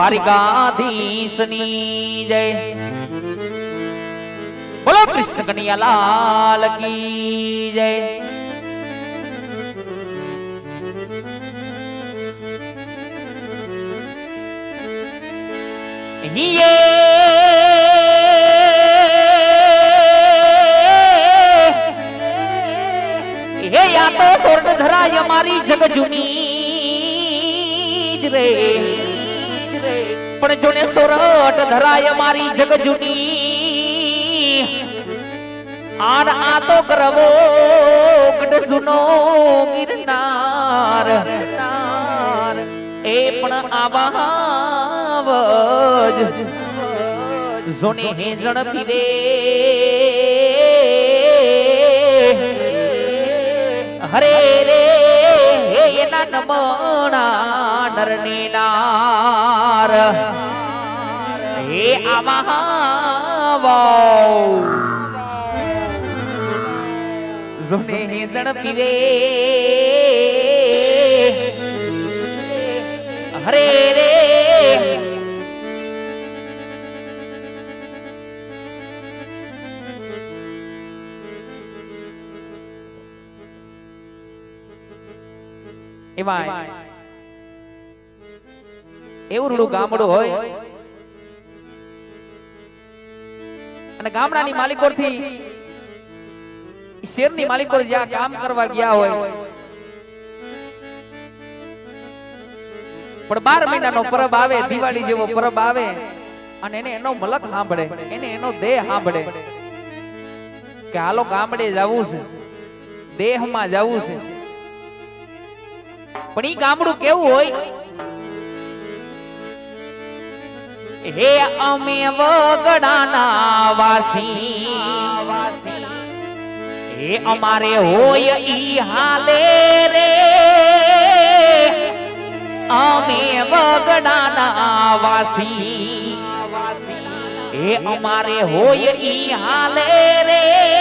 દ્વારિકાધીશની જય. બોલો કૃષ્ણ કનૈયા લાલ કી જય. હે યા તો સ્વર્ણ ધરાય મારી જગ જૂની રે. પણ જોને સોરઠ ધરાય મારી જગ જૂની. આન આ તો કરવો ગઢ સુનો ગિરનાર. એ પણ આવાવ જ જોને હેજણ પીવે. હરે રે. એના બણા નરને નાર હે આવા જોને હેજણ પીવે. હરે એમાં એવરડું ગામડું હોય. અને ગામડાની માલિકો થી શેરની માલિકો જ્યાં કામ કરવા ગયા હોય. પણ બાર મહિનાનો પરબ આવે દિવાળી જેવો પરબ આવે અને એને એનો મલક સાંભળે એને એનો દેહ સાંભળે. કે હાલો ગામડે જવું છે દેહમાં જવું છે. પણ ઈ ગામડું કેવું હોય? હે અમે વગડાના વાસી. હે અમારે હોય ઈ હાલે રે. અમે વગડાના વાસી. હે અમારે હોય ઈ હાલે રે.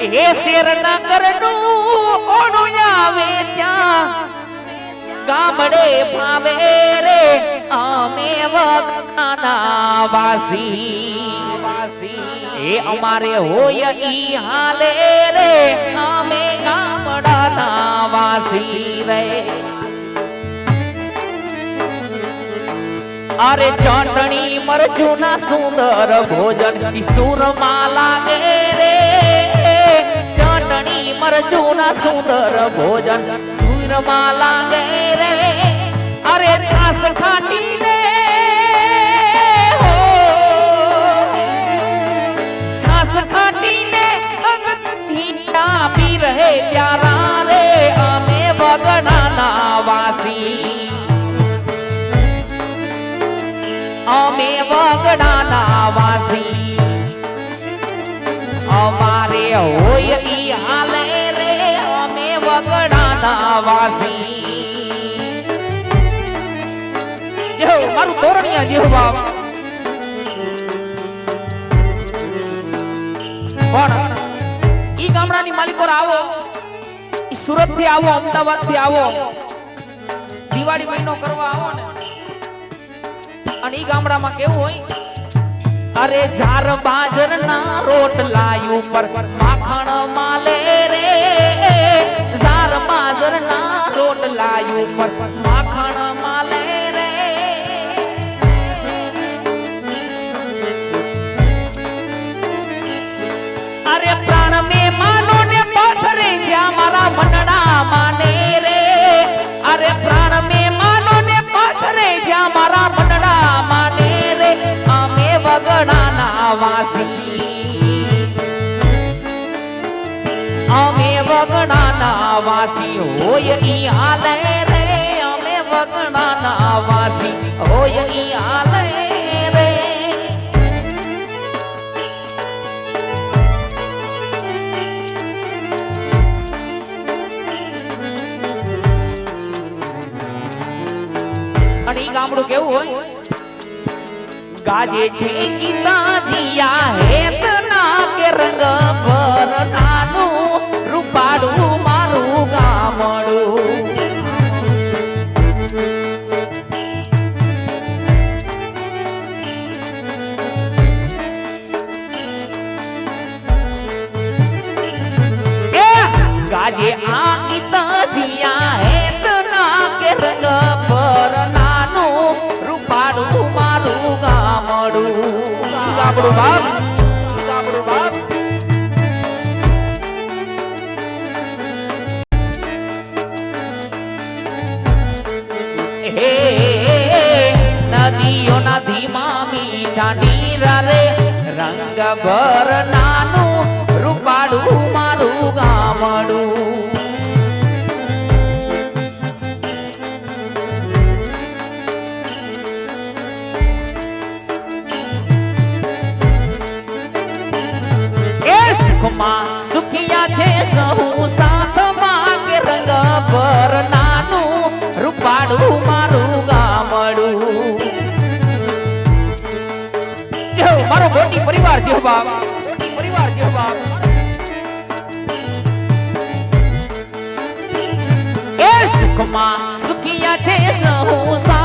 હે શેરના કરનું ઓણું આવે ત્યાં. ગામડે ભાવે રે, અમે વગડાના વાસી. એ અમારે હોય ઈ હાલે રે, અમે ગામડાના વાસી રે. અરે ચટણી મરચું ના સુંદર ભોજન સુરમાં લાગે રે ચટણી મરચું ના સુંદર ભોજન સુરમાં લાગે રે અરે છાસ ખાટી ને હો છાસ ખાટી ને ઠીટા પી રહે પ્યારા રે અમે વગડાના વાસી અમે વગડાના વાસી અમારે હોય વાસી જેહો, મારું તોરણિયા જેહો બાપ. પણ ઈ ગામડાની માલિકો આવો. ઈ સુરતથી આવો અમદાવાદથી આવો. દિવાળી મહિનો કરવા આવો ને. અને ઈ ગામડામાં કેવું હોય? અરે ઝાર બાજર ના રોટલા ઉપર. માખણ માલે રે. ઝાર બાજર અને ગામડું કેવું હોય? ગાજે છે ગીતાજીયા હેતના કે રંગ પર નાનું રૂપાડું મારું ભરના સુખમાં સુખિયા છે સહુ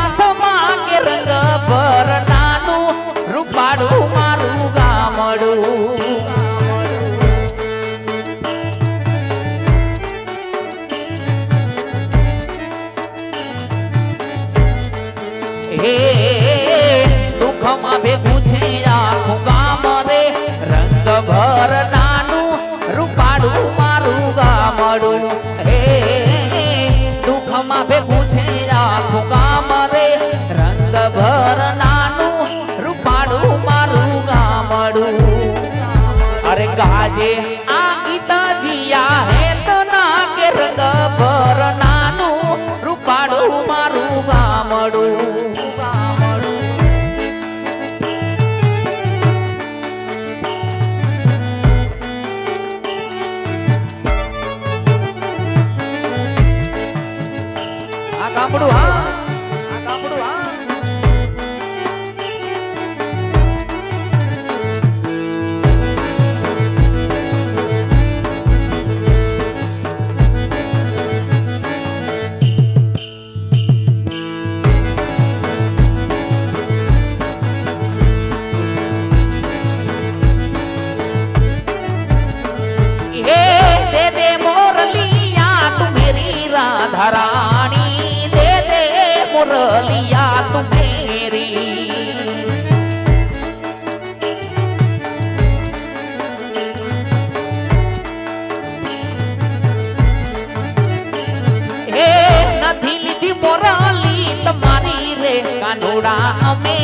કાનુડા અમે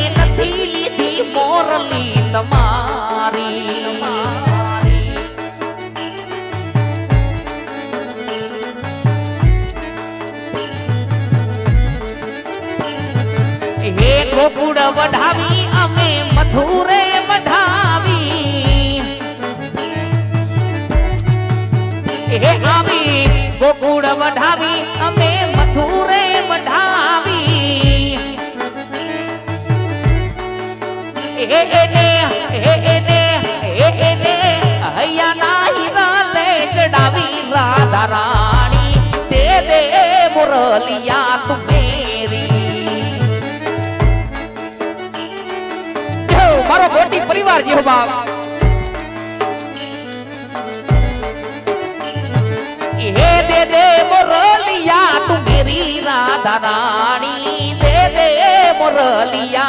છો બાપ હે દે દે મોરલિયા તું મેરી રાધા રાણી દે દે મોરલિયા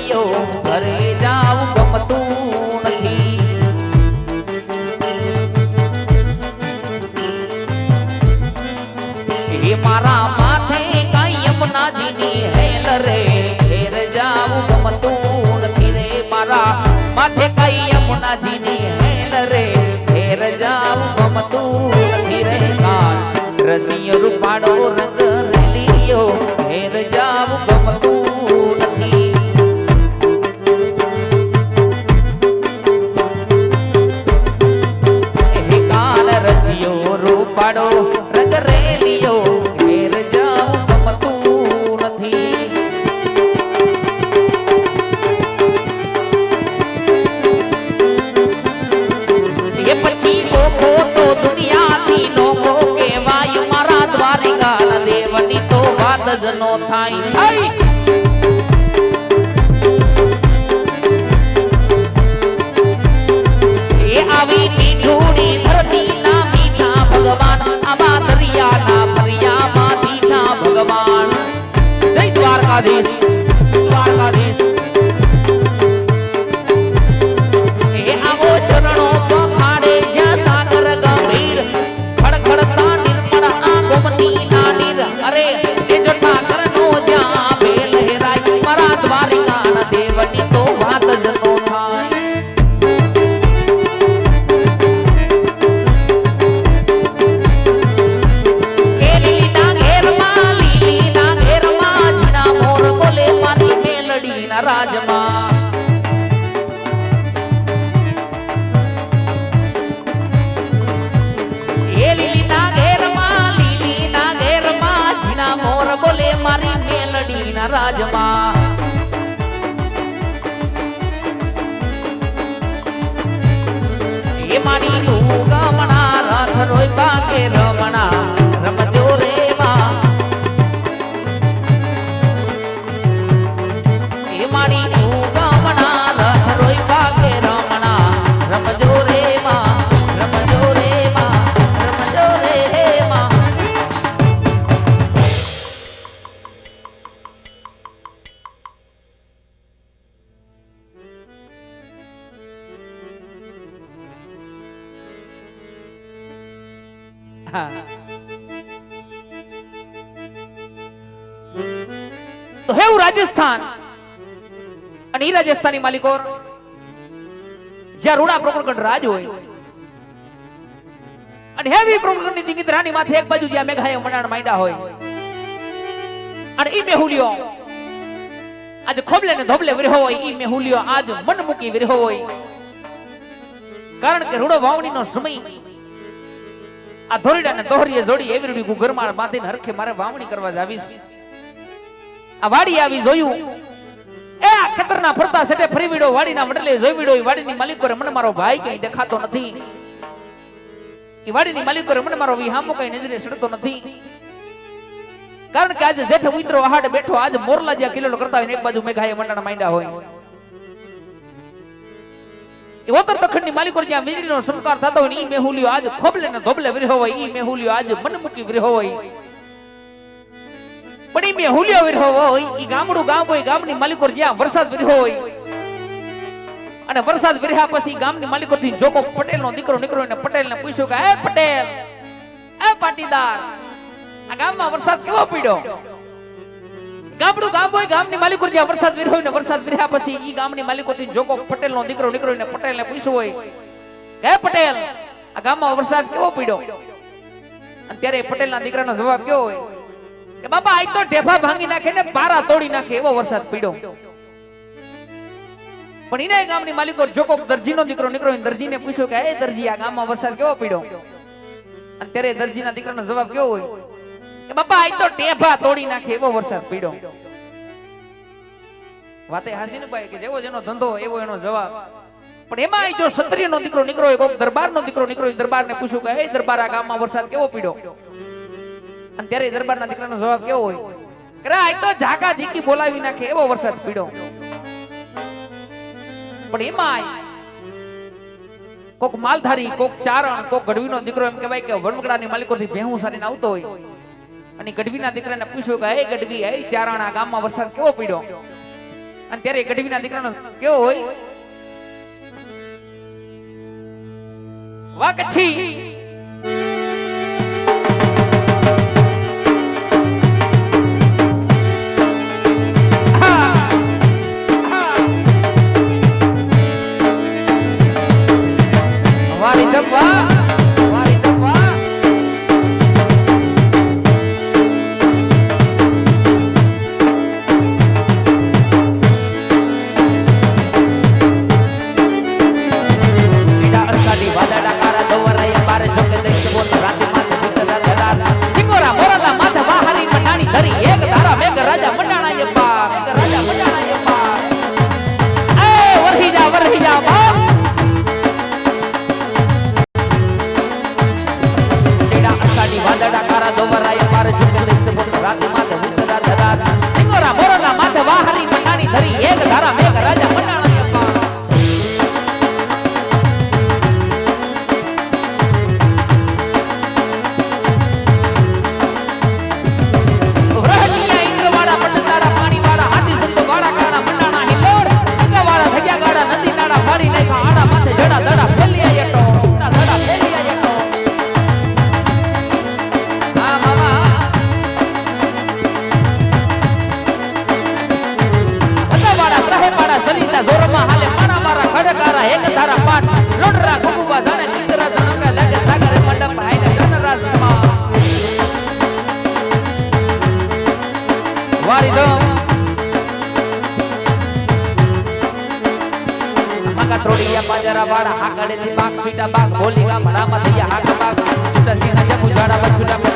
રસિયો રૂપાડો રંગ રેલિયો ઘેર જાવ ગમતું નથી. હે કાલ રસિયો રૂપાડો Paris મેલડીના રાજમાં. મોર બોલે મારી મેલડીના રાજમાં. એ મારી તું રથ રોય પાકે અને ઈ માલિકો જ્યાં રૂડા પ્રકૃતિ રાજ હોય. અને હેવી પ્રકૃતિની દિંગિત રાની માથે એક બાજુ જ્યાં મેઘાએ મણાણ માંડ્યા હોય. અને ઈ મેહુલિયો આજ ખોબલે ને ધોબલે વિરહો હોય, ઈ મેહુલિયો આજ મન મૂકી વિરહો હોય. કારણ કે રૂડો વાવણીનો સમય આ ધોરીડા ને દોહરીએ જોડી એવી રૂડી ઘરમાં બાંધીને હરખે મારે વાવણી કરવા જાવીશ આ વાડી આવી જોયું એ ખેતરના ફરતા સેટે ફરી વીડો, વાડીના વડલે જોઈ વીડો વાડીની માલિકો મને મારો ભાઈ કઈ દેખાતો નથી. ઈ વાડીની માલિકો મને મારો વિહામો કઈ નજરે સડતો નથી. કારણ કે આજે જેઠ ઉતરો આહાડ બેઠો, આજ મોરલા જ્યાં કિલ્લો કરતા હોય એક બાજુ મેઘાએ મંડાણા માંડ્યા હોય. એ ઓતરની માલિકો જ્યાં વીજળીનો સંસ્કાર થતો હોય ને ઈ મેહુલિયો આજ ખોબલે ને ધોબલે વિરહો હોય, ઈ મેહુલિયો આજ મન મૂકી વિરહો હોય. પણ એ મેહુલિયો વિરહો હોય એ ગામડું ગામ હોય, ગામની માલિકો જ્યાં વરસાદ વિરહો હોય. અને વરસાદ વિરહ્યા પછી ગામની માલિકો થી જોકો પટેલ નો દીકરો, નીકળ્યો ને પટેલ ને પૂછ્યું કે, એ પટેલ, એ પાટીદાર, આ ગામમાં વરસાદ કેવો પડ્યો? ગામડું ગામ હોય, ગામની માલિકો જ્યાં વરસાદ વિરહો ને વરસાદ વિરહ્યા પછી ઈ ગામની માલિકો થી જોકો પટેલ નો દીકરો, નીકળ્યો ને પટેલ ને પૂછ્યું હોય કે "હે પટેલ, આ ગામમાં વરસાદ કેવો પડ્યો? અને ત્યારે પટેલ ના દીકરાનો જવાબ કેવો હોય? કે બાપા, આજ તો ઢેફા ભાંગી નાખે ને પારા તોડી નાખે એવો વરસાદ પીડ્યો. પણ એના ગામની માલિકો જોકો દરજીનો દીકરો નીકળ્યો દરજીને પૂછ્યો કે, એ દરજી, આ ગામમાં વરસાદ કેવો પીડ્યો? અને ત્યારે દરજીના દીકરાનો જવાબ કેવો હોય? કે બાપા, આજ તો ટેફા તોડી નાખે એવો વરસાદ પીડ્યો. વાતે હાસી ને ભાઈ કે જેવો જેનો ધંધો એવો એનો જવાબ. પણ એમાં જો ક્ષત્રિયનો દીકરો નીકળ્યો કોક દરબારનો દીકરો નીકળ્યો દરબારને પૂછ્યું કે, એ દરબાર, આ ગામમાં વરસાદ કેવો પડ્યો? અને ત્યારે દરબારના દીકરાનો જવાબ કેવો હોય? કરે આ તો ઝાકા ઝીકી બોલાવી નાખે, એવો વરસાદ પીડો પણ એમાં કોક માલધારી, કોક ચારણ, કોક ગઢવીનો દીકરો એમ કહેવાય કે વનવગડાની માલિકોથી ભેહું સારીને આવતો હોય. અને ગઢવીના દીકરાને પૂછ્યું કે, હે ગઢવી, હે ચારણ, આ ગામમાં વરસાદ કેવો પડ્યો? અને ત્યારે ગઢવીના દીકરાનો કેવો હોય? વાહ વાહરી મંડાણી વાળા હાકડે થી બાગ સ્વીટા બાગ બોલી ગામ, રામા હાક બાગ છૂટા સિંહ જમુ ઝાડા બછુટા